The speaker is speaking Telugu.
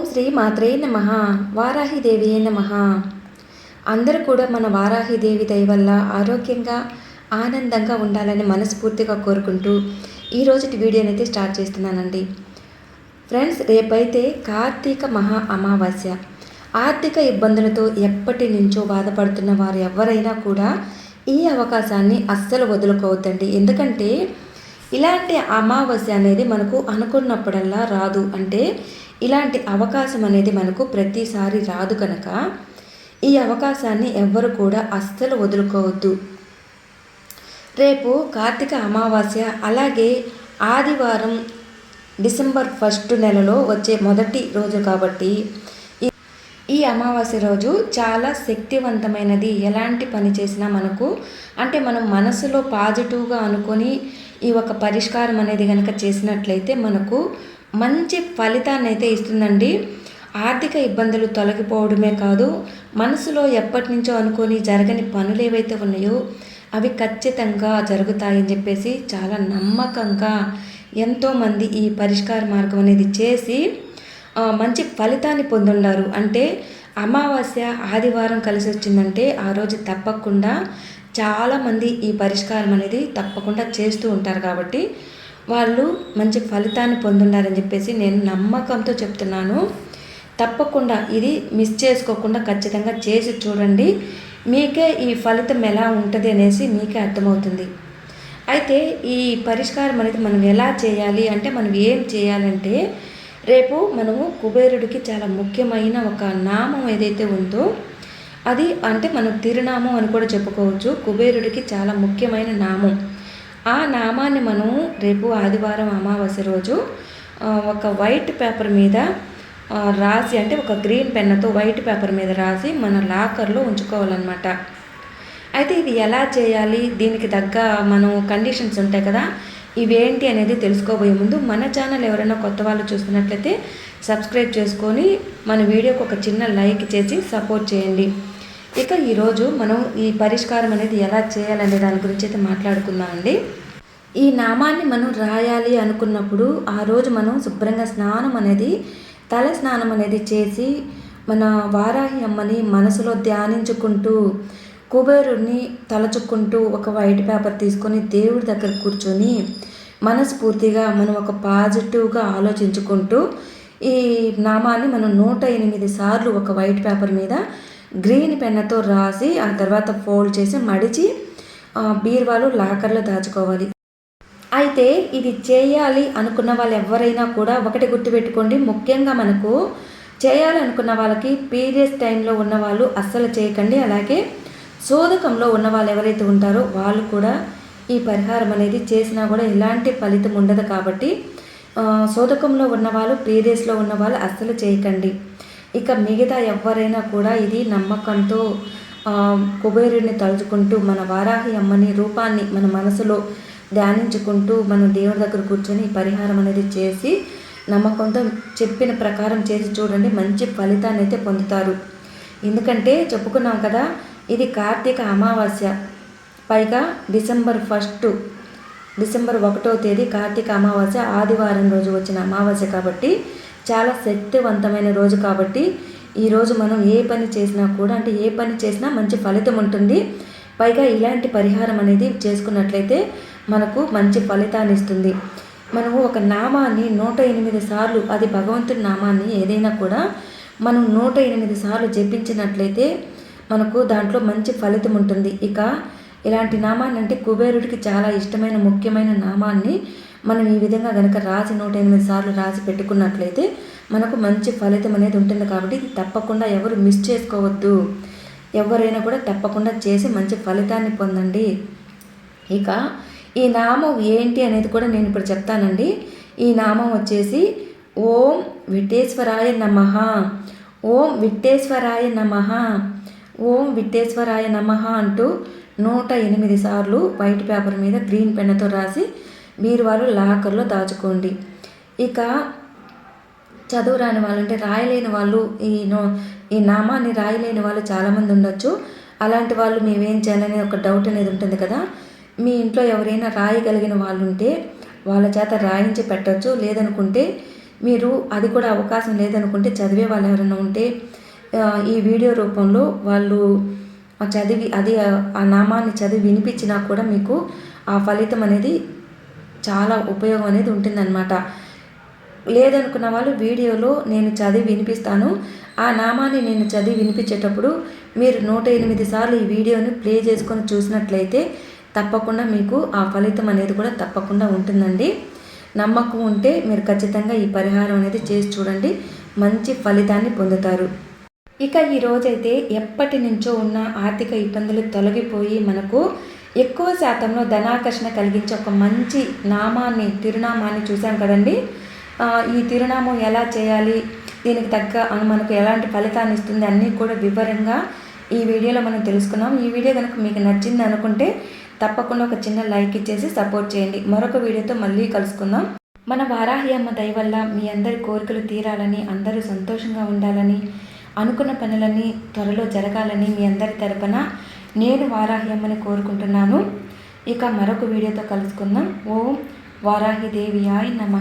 ఓం శ్రీ మాత్రే నమ వారాహిదేవి నమ. అందరూ కూడా మన వారాహిదేవి దయ వల్ల ఆరోగ్యంగా ఆనందంగా ఉండాలని మనస్ఫూర్తిగా కోరుకుంటూ ఈరోజు వీడియోని అయితే స్టార్ట్ చేస్తున్నానండి. ఫ్రెండ్స్ రేపైతే కార్తీక మహా అమావాస్య. ఆర్థిక ఇబ్బందులతో ఎప్పటి నుంచో బాధపడుతున్న వారు ఎవరైనా కూడా ఈ అవకాశాన్ని అస్సలు వదులుకోవద్దండి. ఎందుకంటే ఇలాంటి అమావాస్య అనేది మనకు అనుకున్నప్పుడల్లా రాదు. అంటే ఇలాంటి అవకాశం అనేది మనకు ప్రతిసారి రాదు కనుక ఈ అవకాశాన్ని ఎవ్వరు కూడా అస్సలు వదులుకోవద్దు. రేపు కార్తీక అమావాస్య అలాగే ఆదివారం డిసెంబర్ ఫస్ట్ నెలలో వచ్చే మొదటి రోజు కాబట్టి ఈ- అమావాస్య రోజు చాలా శక్తివంతమైనది. ఎలాంటి పని చేసినా మనకు అంటే మనం మనసులో పాజిటివ్గా అనుకొని ఈ ఒక పరిష్కారం అనేది కనుక చేసినట్లయితే మనకు మంచి ఫలితాన్ని అయితే ఇస్తుందండి. ఆర్థిక ఇబ్బందులు తొలగిపోవడమే కాదు మనసులో ఎప్పటి నుంచో అనుకొని జరగని పనులు ఏవైతే ఉన్నాయో అవి ఖచ్చితంగా జరుగుతాయని చెప్పేసి చాలా నమ్మకంగా ఎంతోమంది ఈ పరిష్కార మార్గం అనేది చేసి మంచి ఫలితాన్ని పొందున్నారు. అంటే అమావాస్య ఆదివారం కలిసి వచ్చిందంటే ఆ రోజు తప్పకుండా చాలామంది ఈ పరిష్కారం అనేది తప్పకుండా చేస్తూ ఉంటారు కాబట్టి వాళ్ళు మంచి ఫలితాన్ని పొందుండారని చెప్పేసి నేను నమ్మకంతో చెప్తున్నాను. తప్పకుండా ఇది మిస్ చేసుకోకుండా ఖచ్చితంగా చేసి చూడండి. మీకే ఈ ఫలితం ఎలా ఉంటుంది అనేసి మీకే అర్థమవుతుంది. అయితే ఈ పరిష్కారం అనేది మనం ఎలా చేయాలి? అంటే మనం ఏం చేయాలంటే రేపు మనము కుబేరుడికి చాలా ముఖ్యమైన ఒక నామం ఏదైతే ఉందో అది అంటే మనం తిరునామం అని కూడా చెప్పుకోవచ్చు. కుబేరుడికి చాలా ముఖ్యమైన నామం. ఆ నామాన్ని మనం రేపు ఆదివారం అమావాస్య రోజు ఒక వైట్ పేపర్ మీద రాసి అంటే ఒక గ్రీన్ పెన్నుతో వైట్ పేపర్ మీద రాసి మన లాకర్లో ఉంచుకోవాలన్నమాట. అయితే ఇది ఎలా చేయాలి? దీనికి తగ్గ మనం కండిషన్స్ ఉంటాయి కదా. ఇవేంటి అనేది తెలుసుకోబోయే ముందు మన ఛానల్ ఎవరైనా కొత్త వాళ్ళు చూస్తున్నట్లయితే సబ్స్క్రైబ్ చేసుకొని మన వీడియోకి ఒక చిన్న లైక్ చేసి సపోర్ట్ చేయండి. ఇక ఈరోజు మనం ఈ పరిష్కారం అనేది ఎలా చేయాలనే దాని గురించి అయితే మాట్లాడుకుందామండి. ఈ నామాన్ని మనం రాయాలి అనుకున్నప్పుడు ఆ రోజు మనం శుభ్రంగా స్నానం అనేది తల స్నానం అనేది చేసి మన వారాహి అమ్మని మనసులో ధ్యానించుకుంటూ కుబేరుని తలచుకుంటూ ఒక వైట్ పేపర్ తీసుకొని దేవుడి దగ్గర కూర్చొని మనస్ఫూర్తిగా మనం ఒక పాజిటివ్గా ఆలోచించుకుంటూ ఈ నామాన్ని మనం నూట ఎనిమిది సార్లు ఒక వైట్ పేపర్ మీద గ్రీన్ పెన్నతో రాసి ఆ తర్వాత ఫోల్డ్ చేసి మడిచి బీర్వాలు లాకర్లో దాచుకోవాలి. అయితే ఇది చేయాలి అనుకున్న వాళ్ళు ఎవరైనా కూడా ఒకటి గుర్తుపెట్టుకోండి. ముఖ్యంగా మనకు చేయాలనుకున్న వాళ్ళకి పీరియడ్స్ టైంలో ఉన్న వాళ్ళు అస్సలు చేయకండి. అలాగే శోధకంలో ఉన్న వాళ్ళు ఎవరైతే ఉంటారో వాళ్ళు కూడా ఈ పరిహారం అనేది చేసినా కూడా ఎలాంటి ఫలితం ఉండదు కాబట్టి శోధకంలో ఉన్న వాళ్ళు ఉన్నవాళ్ళు ఉన్న వాళ్ళు అస్సలు చేయకండి. ఇక మిగతా ఎవరైనా కూడా ఇది నమ్మకంతో ఆ, కుబేరుడిని తలుచుకుంటూ మన వారాహి అమ్మని రూపాన్ని మన మనసులో ధ్యానించుకుంటూ మనం దేవుడి దగ్గర కూర్చొని ఈ పరిహారం అనేది చేసి నమ్మకంతో చెప్పిన ప్రకారం చేసి చూడండి మంచి ఫలితాన్ని అయితే పొందుతారు. ఎందుకంటే చెప్పుకున్నాం కదా ఇది కార్తీక అమావాస్య. పైగా డిసెంబర్ ఫస్ట్ డిసెంబర్ ఒకటో తేదీ కార్తీక అమావాస్య ఆదివారం రోజు వచ్చిన అమావాస్య కాబట్టి చాలా శక్తివంతమైన రోజు కాబట్టి ఈ రోజు మనం ఏ పని చేసినా కూడా అంటే ఏ పని చేసినా మంచి ఫలితం ఉంటుంది. పైగా ఇలాంటి పరిహారం అనేది చేసుకున్నట్లయితే మనకు మంచి ఫలితాన్ని ఇస్తుంది. మనము ఒక నామాన్ని నూట ఎనిమిది సార్లు అది భగవంతుడి నామాన్ని ఏదైనా కూడా మనం నూట ఎనిమిది సార్లు జపించినట్లయితే మనకు దాంట్లో మంచి ఫలితం ఉంటుంది. ఇక ఇలాంటి నామాన్ని అంటే కుబేరుడికి చాలా ఇష్టమైన ముఖ్యమైన నామాన్ని మనం ఈ విధంగా కనుక రాసి నూట ఎనిమిది సార్లు రాసి పెట్టుకున్నట్లయితే మనకు మంచి ఫలితం అనేది ఉంటుంది కాబట్టి ఇది తప్పకుండా ఎవరు మిస్ చేసుకోవద్దు. ఎవరైనా కూడా తప్పకుండా చేసి మంచి ఫలితాన్ని పొందండి. ఇక ఈ నామం ఏంటి అనేది కూడా నేను ఇప్పుడు చెప్తానండి. ఈ నామం వచ్చేసి ఓం విట్టేశ్వరాయ నమ. ఓం విట్టేశ్వరాయ నమ. ఓం విఠేశ్వరాయ నమ అంటూ నూట ఎనిమిది సార్లు వైట్ పేపర్ మీద గ్రీన్ పెన్నుతో రాసి మీరు వాళ్ళు లాకర్లో దాచుకోండి. ఇక చదువు రాని వాళ్ళు అంటే రాయలేని వాళ్ళు ఈ నో ఈ నామాన్ని రాయలేని వాళ్ళు చాలామంది ఉండొచ్చు. అలాంటి వాళ్ళు మేమేం చేయాలనే ఒక డౌట్ అనేది ఉంటుంది కదా. మీ ఇంట్లో ఎవరైనా రాయగలిగిన వాళ్ళు ఉంటే వాళ్ళ చేత రాయించి పెట్టచ్చు. లేదనుకుంటే మీరు అది కూడా అవకాశం లేదనుకుంటే చదివే వాళ్ళు ఎవరైనా ఉంటే ఈ వీడియో రూపంలో వాళ్ళు చదివి అది ఆ నామాన్ని చదివి వినిపించినా కూడా మీకు ఆ ఫలితం అనేది చాలా ఉపయోగం అనేది ఉంటుందన్నమాట. లేదనుకున్న వాళ్ళు వీడియోలో నేను చదివి వినిపిస్తాను. ఆ నామాన్ని నేను చదివి వినిపించేటప్పుడు మీరు నూట ఎనిమిది సార్లు ఈ వీడియోని ప్లే చేసుకొని చూసినట్లయితే తప్పకుండా మీకు ఆ ఫలితం అనేది కూడా తప్పకుండా ఉంటుందండి. నమ్మకం ఉంటే మీరు ఖచ్చితంగా ఈ పరిహారం అనేది చేసి చూడండి. మంచి ఫలితాన్ని పొందుతారు. ఇక ఈ ఎప్పటి నుంచో ఉన్న ఆర్థిక ఇబ్బందులు తొలగిపోయి మనకు ఎక్కువ శాతంలో ధనాకర్షణ కలిగించే ఒక మంచి నామాన్ని తిరునామాన్ని చూసాం కదండి. ఈ తిరునామం ఎలా చేయాలి దీనికి తగ్గ మనకు ఎలాంటి ఫలితాన్ని ఇస్తుంది అన్నీ కూడా వివరంగా ఈ వీడియోలో మనం తెలుసుకున్నాం. ఈ వీడియో కనుక మీకు నచ్చింది అనుకుంటే తప్పకుండా ఒక చిన్న లైక్ ఇచ్చేసి సపోర్ట్ చేయండి. మరొక వీడియోతో మళ్ళీ కలుసుకుందాం. మన వారాహి అమ్మ దయ వల్ల మీ అందరి కోరికలు తీరాలని అందరూ సంతోషంగా ఉండాలని అనుకున్న పనులన్నీ త్వరలో జరగాలని మీ అందరి తరపున నేను వారాహి అమ్మని కోరుకుంటున్నాను. ఇక మరొక వీడియోతో కలుసుకుందాం. ఓం వారాహి ఆయ్ నమ.